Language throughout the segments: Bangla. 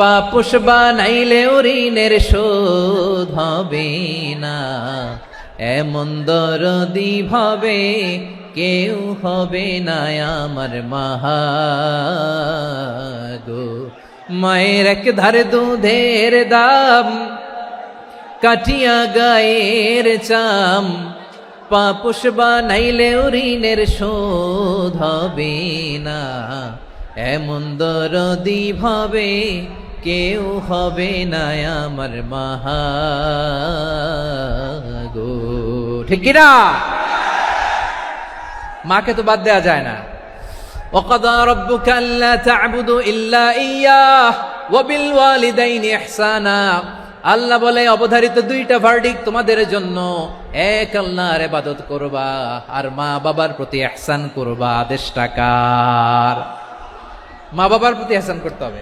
পাপুষ বানাইলে ঋণের শোধ হবে না। এমন দরদি ভাবে কেউ হবে না আমার মাহাগো। মায়ের এক ধারে দুধের দাম, কাটিয়া গায়ের চাম। পাপুষ বানাইলে ঋণের শোধ হবে না। এমন দরদি ভাবে কেউ হবে না আমার মাহাগো ঠিক কিনা মাকে তো বাদ দেওয়া যায় না وقضى ربك ألا تعبدوا إلا إياه وبالوالدين إحسانا আল্লাহ বলে অবধারিত দুইটা ভার্ডিক তোমাদের জন্য এক আল্লাহর ইবাদত করবা আর মা বাবার প্রতি ইহসান করবা আদেশ টাকার মা বাবার প্রতি ইহসান করতে হবে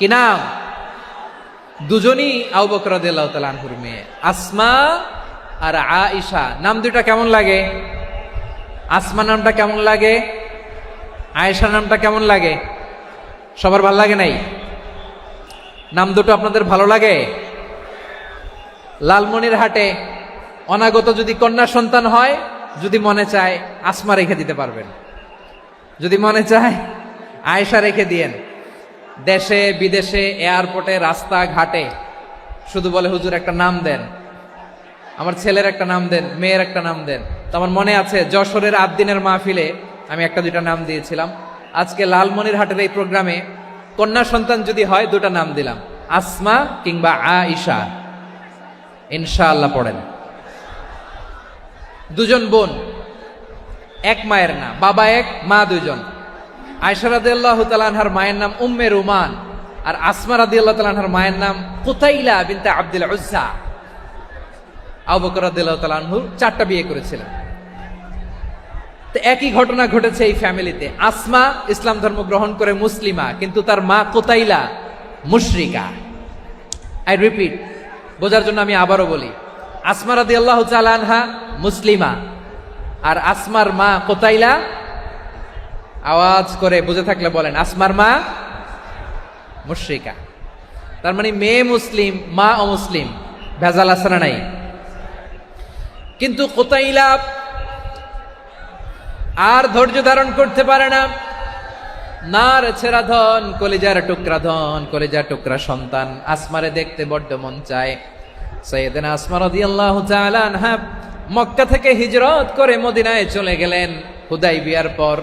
কি নাম? দুজনই তালানহুর মেয়ে। আসমা আর আয়েশা। নাম দুটা কেমন লাগে? আসমা নামটা কেমন লাগে? আয়েশা নামটা কেমন লাগে? সবার ভালো লাগে নাই? নাম দুটো আপনাদের ভালো লাগে? লালমনির হাটে অনাগত যদি কন্যা সন্তান হয়, যদি মনে চায় আসমা রেখে দিতে পারবেন। যদি মনে চায় আয়েশা রেখে দিয়েন। দেশে, বিদেশে, এয়ারপোর্টে রাস্তা ঘাটে শুধু বলে, হুজুর, একটা নাম দেন। আমার ছেলের একটা নাম দেন, মেয়ের একটা নাম দেন। তো আমার মনে আছে, যশোরের আট দিনের মাহফিলে আমি একটা দুইটা নাম দিয়েছিলাম। আজকে লালমনির হাটের এই প্রোগ্রামে কন্যা সন্তান যদি হয়, দুটা নাম দিলাম। আসমা কিংবা আ আইসা ইনশাআল্লাহ পড়েন। দুজন বোন, এক মায়ের না, বাবা এক, মা দুজন। আয়সা রাদি আল্লাহ তালানহার মায়ের নাম উম্মে রুমান আর আসমা রাদি আল্লাহ তালানহার মায়ের নাম কুতাইলা বিনতে আব্দুল উজ্জা। আবু বকর রাদিয়াল্লাহু তাআলা চারটা বিয়ে করেছিলেন। তো একই ঘটনা ঘটেছে এই ফ্যামিলিতে। আসমা ইসলাম ধর্ম গ্রহণ করে মুসলিমা, কিন্তু তার মা কোতাইলা মুশরিকা। আই রিপিট বোঝার জন্য আমি আবারও বলি, আসমা রাদি আল্লাহ আনহা মুসলিমা আর আসমার মা কোতাইলা আওয়াজ করে বুঝে থাকলে বলেন, আসমার মা মুশরিকা। তার মানে মেয়ে মুসলিম, মা অমুসলিম, ভেজাল আসানা নাই? কিন্তু কোতাইলা আর ধৈর্য ধারণ করতে পারে না। নার ছেড়া ধন, কলেজার টুকরা ধন, কলেজার টুকরা সন্তান, আসমারে দেখতে বড্ড মন চায়। সৈয়দিন আসমা রাদিয়াল্লাহু তাআলা আনহা মক্কা থেকে হিজরত করে মদিনায় চলে গেলেন হুদাই বিয়ার পর।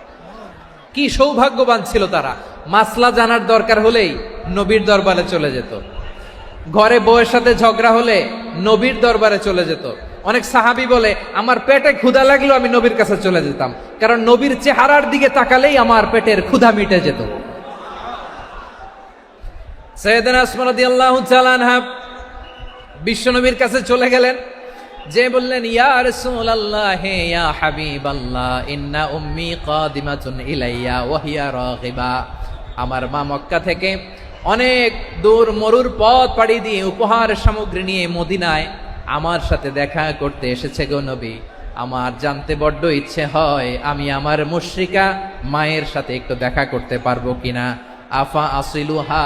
কি সৌভাগ্যবান ছিল তারা। মাসলা জানার দরকার হলেই নবীর দরবারে চলে যেত। ঘরে বউয়ের সাথে ঝগড়া হলে নবীর দরবারে চলে যেত। অনেক সাহাবি বলে, আমার পেটে ক্ষুধা লাগলেও আমি নবীর কাছে চলে যেতাম। কারণ নবীর চেহারার দিকে তাকালেই আমার পেটের ক্ষুধা মিটে যেত। তাআলা আনহা বিশ্বনবীর কাছে চলে গেলেন। যে বললেন, ইয়া রাসূলুল্লাহ, হে ইয়া হাবিবাল্লাহ, ইন্না উম্মি কাদিমাতুন ইলাইয়া, ওয়া হিয়া রাগিবা। আমার মা মক্কা থেকে অনেক দূর মরুর পথ পাড়ি দিয়ে উপহার সামগ্রী নিয়ে মদিনায় আমার সাথে দেখা করতে এসেছে গো নবী। আমার জানতে বড্ড ইচ্ছে হয় আমি আমার মুশরিকা মায়ের সাথে একটু দেখা করতে পারব কিনা। আফা আসিলুহা